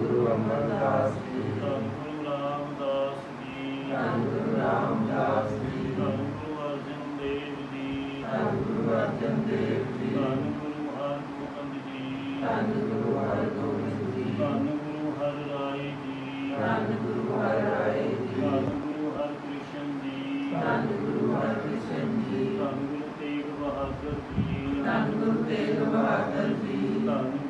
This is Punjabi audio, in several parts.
ਗੁਰੂ ਅਮਰਦਾਸ ਜੀ ਧੰਨ ਗੁਰੂ ਰਾਮਦਾਸ ਜੀ ਧੰਨ ਗੁਰੂ ਰਾਮਦਾਸ ਜੀ ਧੰਨ ਗੁਰੂ ਅਰਜਨ ਦੇਵ ਜੀ ਧੰਨ ਗੁਰੂ ਅਰਜਨ ਦੇਵ ਜੀ ਧੰਨ ਗੁਰੂ ਹਰਗੋਬਿੰਦ ਜੀ ਧੰਨ ਗੁਰੂ ਹਰਗੋਬਿੰਦ ਜੀ ਧੰਨ ਗੁਰੂ ਹਰਿ ਰਾਏ ਜੀ ਧੰਨ ਗੁਰੂ ਹਰਿ ਜੀ ਧੰਨ ਗੁਰੂ ਹਰਿਕ੍ਰਿਸ਼ਨ ਜੀ ਧੰਨ ਗੁਰੂ ਹਰਿਕ੍ਰਿਸ਼ਨ ਜੀ ਧੰਨ ਗੁਰੂ ਤੇਗ ਬਹਾਦਰ ਜੀ ਧੰਨ ਗੁਰੂ ਤੇਗ ਬਹਾਦਰ ਜੀ ਧੰਨ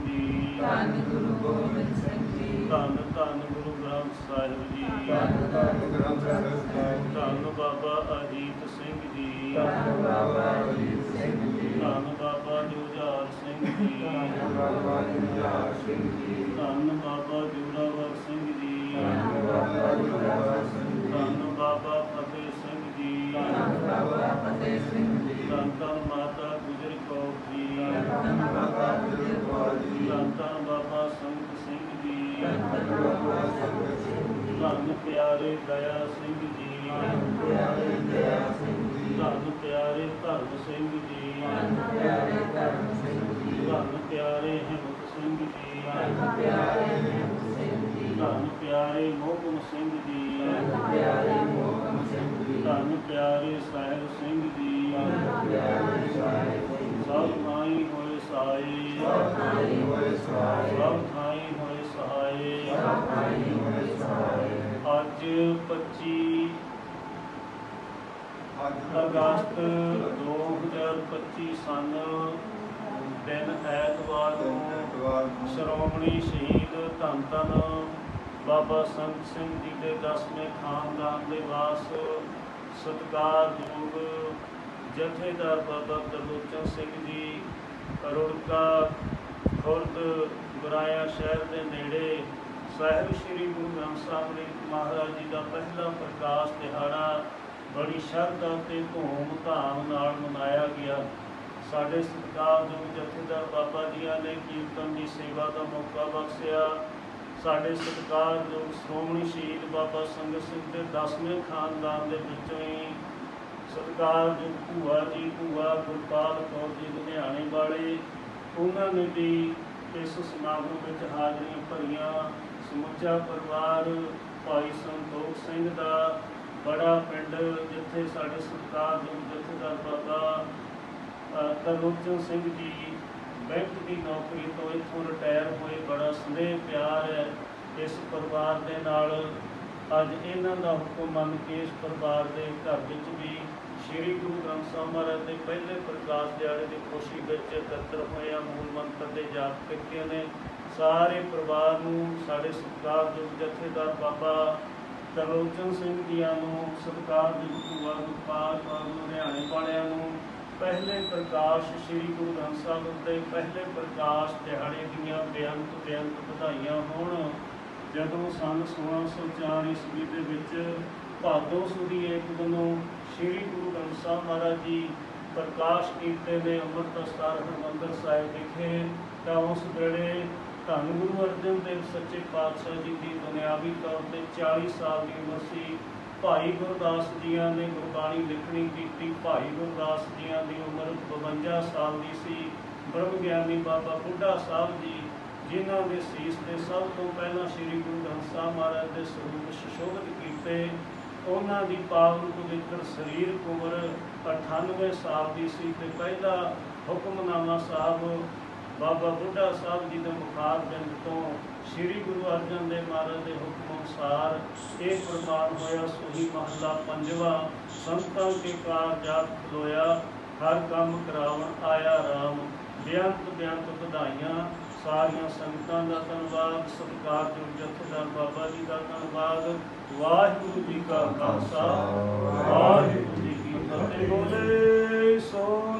ਜੀ ਧੰਨ ਗੁਰੂ ਗੋਬਿੰਦ ਸਿੰਘ ਜੀ ਧੰਨ ਧੰਨ ਗੁਰੂ ਗ੍ਰੰਥ ਸਾਹਿਬ ਜੀ ਧੰਨ ਧੰਨ ਗ੍ਰੰਥ ਸਾਹਿਬ ਧੰਨ ਬਾਬਾ ਅਜੀਤ ਸਿੰਘ ਜੀ ਧੰਨ ਬਾਬਾ ਅਜੀਤ ਸਿੰਘ ਜੀ ਧੰਨ ਬਾਬਾ ਜੁਝਾਰ ਸਿੰਘ ਜੀ ਧੰਨ ਬਾਬਾ ਜੁਝਾਰ ਸਿੰਘ ਜੀ ਧੰਨ ਬਾਬਾ ਜੋਰਾਵਰ ਸਿੰਘ ਜੀ ਧੰਨ ਬਾਬਾ ਜੁਝਾਰ ਸਿੰਘ ਜੀ ਧੰਨ ਬਾਬਾ ਫਤਿਹ ਸਿੰਘ ਜੀ ਧੰਨ ਬਾਬਾ ਫਤਿਹ ਸਿੰਘ ਜੀ ਧੰਨ ਮਾਤਾ ਜੀ ਧੰਨ ਬਾਬਾ ਗੁਜਰ ਕੌਰ ਜੀ ਧੰਨ ਧੰਨ ਬਾਬਾ ਸੰਤ ਸਿੰਘ ਜੀ ਧੰਨ ਬਾਬਾ ਸੰਗਤ ਸਿੰਘ ਜੀ ਧੰਨ ਪਿਆਰੇ ਦਇਆ ਸਿੰਘ ਜੀ ਧੰਨ ਪਿਆਰੇ ਦਇਆ ਸਿੰਘ ਜੀ ਧੰਨ ਪਿਆਰੇ ਧਰਮ ਸਿੰਘ ਜੀ ਧੰਨ ਪਿਆਰੇ ਧਰਮ ਸਿੰਘ ਜੀ ਧੰਨ ਪਿਆਰੇ ਹਿੰਮਤ ਸਿੰਘ ਜੀ ਧੰਨ ਪਿਆਰੇ ਨਿਹੰਗ ਸਿੰਘ ਜੀ ਧੰਨ ਪਿਆਰੇ ਮੋਹਕਮ ਸਿੰਘ ਜੀ ਧੰਨ ਪਿਆਰੇ ਮੋਹਕਮ ਸਿੰਘ ਜੀ ਧੰਨ ਪਿਆਰੇ ਸਾਹਿਬ ਸਿੰਘ ਜੀ। ਧੰਨ ਪਿਆਰੇ ਸਾਹਿਬ ਸਿੰਘ ਜੀ। ਸਭ ਥਾਈ ਹੋਏ ਸਾਈ ਸਭ ਥਾਈ ਹੋਏ ਸਹਾਏ ਸਭ ਥਾਈ ਹੋਏ ਸਹਾਏ ਸਭ ਥਾਈ ਹੋਏ ਸਹਾਏ ਅੱਜ 25 ਅਗਸਤ 2025 ਸਨ। ਦਿਨ ਐਤਵਾਰ ਨੂੰ ਸ਼੍ਰੋਮਣੀ ਸ਼ਹੀਦ ਧੰਨ ਧੰਨ ਬਾਬਾ ਸੰਤ ਸਿੰਘ ਜੀ ਦੇ ਦਸਵੇਂ ਖਾਨਦਾਨ ਦੇ ਵਾਸ ਸਤਿਕਾਰਯੋਗ ਜਥੇਦਾਰ ਬਾਬਾ ਤਰਲੋਚਨ ਸਿੰਘ ਜੀ ਰੁੜਕਾ ਖੁਰਦ ਗੁਰਾਇਆ ਸ਼ਹਿਰ ਦੇ ਨੇੜੇ ਸਾਹਿਬ ਸ੍ਰੀ ਗੁਰੂ ਗ੍ਰੰਥ ਸਾਹਿਬ ਜੀ ਮਹਾਰਾਜ ਜੀ ਦਾ ਪਹਿਲਾ ਪ੍ਰਕਾਸ਼ ਦਿਹਾੜਾ ਬੜੀ ਸ਼ਰਧਾ ਤੇ ਧੂਮ ਧਾਮ ਨਾਲ ਮਨਾਇਆ ਗਿਆ। ਸਾਡੇ ਸਤਿਕਾਰਯੋਗ ਜਥੇਦਾਰ ਬਾਬਾ ਜੀਆਂ ਨੇ ਕੀਰਤਨ ਦੀ ਸੇਵਾ ਦਾ ਮੌਕਾ ਬਖਸ਼ਿਆ। ਸਾਡੇ ਸਤਿਕਾਰਯੋਗ ਸ਼੍ਰੋਮਣੀ ਸ਼ਹੀਦ ਬਾਬਾ ਸੰਗਤ ਸਿੰਘ ਦੇ 10ਵੇਂ ਖਾਨਦਾਨ ਦੇ ਵਿੱਚੋਂ ਹੀ ਸਤਿਕਾਰਯੋਗ ਭੂਆ ਜੀ ਭੂਆ ਗੁਰਪਾਲ ਕੌਰ ਜੀ ਲੁਧਿਆਣੇ ਵਾਲੇ ਉਹਨਾਂ ਨੇ ਵੀ ਇਸ ਸਮਾਗਮ ਵਿੱਚ ਹਾਜ਼ਰੀਆਂ ਭਰੀਆਂ। ਸਮੁੱਚਾ ਪਰਿਵਾਰ ਭਾਈ ਸੰਤੋਖ ਸਿੰਘ ਦਾ ਬੜਾ ਪਿੰਡ ਜਿੱਥੇ ਸਾਡੇ ਸਤਿਕਾਰਯੋਗ ਜਥੇਦਾਰ ਬਾਬਾ ਅ, ਤਰਲੋਚਨ ਸਿੰਘ ਜੀ ਬੈਂਕ ਦੀ ਨੌਕਰੀ ਤੋਂ ਇੱਥੋਂ ਰਿਟਾਇਰ ਹੋਏ। ਬੜਾ ਸੁਨੇਹ ਪਿਆਰ ਹੈ ਇਸ ਪਰਿਵਾਰ ਦੇ ਨਾਲ। ਅੱਜ ਇਹਨਾਂ ਦਾ ਹੁਕਮ ਮੰਨ ਕੇ ਇਸ ਪਰਿਵਾਰ ਦੇ ਘਰ ਵਿੱਚ ਵੀ ਸ੍ਰੀ ਗੁਰੂ ਗ੍ਰੰਥ ਸਾਹਿਬ ਮਹਾਰਾਜ ਦੇ ਪਹਿਲੇ ਪ੍ਰਕਾਸ਼ ਦਿਹਾੜੇ ਦੀ ਖੁਸ਼ੀ ਵਿੱਚ ਇਕੱਤਰ ਹੋਏ ਆ, ਮੂਲ ਮੰਤਰ ਦੇ ਜਾਪ ਕੀਤੇ ਨੇ। ਸਾਰੇ ਪਰਿਵਾਰ ਨੂੰ, ਸਾਡੇ ਸਤਿਕਾਰਯੋਗ ਜਥੇਦਾਰ ਬਾਬਾ ਤਰਲੋਚਨ ਸਿੰਘ ਜੀਆਂ ਨੂੰ ਸਤਿਕਾਰਯੋਗ ਭੂਆ ਗੁਰਪਾਲ ਕੌਰ ਲੁਧਿਆਣੇ ਵਾਲਿਆਂ ਨੂੰ, ਪਹਿਲੇ ਪ੍ਰਕਾਸ਼ ਸ੍ਰੀ ਗੁਰੂ ਗ੍ਰੰਥ ਸਾਹਿਬ ਦੇ ਪਹਿਲੇ ਪ੍ਰਕਾਸ਼ ਦਿਹਾੜੇ ਦੀਆਂ ਬੇਅੰਤ ਬੇਅੰਤ ਵਧਾਈਆਂ ਹੋਣ। ਜਦੋਂ ਸੰਨ 1604 ਈਸਵੀ ਦੇ ਵਿੱਚ ਭਾਦੋਂ ਸੁਦੀ ਇੱਕ ਦਿਨੋਂ ਸ੍ਰੀ ਗੁਰੂ ਗ੍ਰੰਥ ਸਾਹਿਬ ਮਹਾਰਾਜ ਜੀ ਪ੍ਰਕਾਸ਼ ਕੀਤੇ ਨੇ ਅੰਮ੍ਰਿਤਸਰ ਹਰਿਮੰਦਰ ਸਾਹਿਬ ਵਿਖੇ ਤਾਂ ਉਸ ਵੇਲੇ ਧੰਨ ਗੁਰੂ ਅਰਜਨ ਦੇਵ ਸੱਚੇ ਪਾਤਸ਼ਾਹ ਜੀ ਦੀ ਦੁਨਿਆਵੀ ਤੌਰ ਤੇ 40 ਸਾਲ ਦੀ ਉਮਰ ਸੀ। ਭਾਈ ਗੁਰਦਾਸ ਜੀਆਂ ਨੇ ਗੁਰਬਾਣੀ ਲਿਖਣੀ ਕੀਤੀ। ਭਾਈ ਗੁਰਦਾਸ ਜੀਆਂ ਦੀ ਉਮਰ 52 ਸਾਲ ਦੀ ਸੀ। ਬ੍ਰਹਮ ਗਿਆਨੀ ਬਾਬਾ ਬੁੱਢਾ ਸਾਹਿਬ ਜੀ ਜਿਨ੍ਹਾਂ ਦੇ ਸੀਸ ਤੇ ਸਭ ਤੋਂ ਪਹਿਲਾਂ ਸ੍ਰੀ ਗੁਰੂ ਗ੍ਰੰਥ ਸਾਹਿਬ ਮਹਾਰਾਜ ਦੇ ਸਰੂਪ ਸੁਸ਼ੋਭਿਤ ਕੀਤੇ, ਉਹਨਾਂ ਦੀ ਪਾਵਨ ਪਵਿੱਤਰ ਸਰੀਰ ਉਮਰ 98 ਸਾਲ ਦੀ ਸੀ ਤੇ ਪਹਿਲਾ ਹੁਕਮਨਾਮਾ ਸਾਹਿਬ ਬਾਬਾ ਬੁੱਢਾ ਸਾਹਿਬ ਜੀ ਦੇ ਮੁਖਾਰ ਬਿੰਦ ਤੋਂ ਸ੍ਰੀ ਗੁਰੂ ਅਰਜਨ ਦੇਵ ਮਹਾਰਾਜ ਦੇ ਹੁਕਮ ਅਨੁਸਾਰ ਇਹ ਪ੍ਰਮਾਣ ਹੋਇਆ, ਸੋਹੀ ਮਹੱਲਾ ਪੰਜਵਾ, ਸੰਤਾਂ ਕੇ ਕਾਰ ਖਲੋਇਆ, ਹਰ ਕੰਮ ਕਰਾਵਣ ਆਇਆ ਰਾਮ ਬੇਅੰਤ ਬੇਅੰਤ ਵਧਾਈਆਂ ਸਾਰੀਆਂ ਸੰਗਤਾਂ ਦਾ ਧੰਨਵਾਦ ਸਤਿਕਾਰਯੋਗ ਜਥੇਦਾਰ ਬਾਬਾ ਜੀ ਦਾ ਧੰਨਵਾਦ। ਵਾਹਿਗੁਰੂ ਜੀ ਕਾ ਖਾਲਸਾ ਵਾਹਿਗੁਰੂ ਜੀ ਕੀ ਫਤਿਹ। ਬੋਲੇ ਸੋ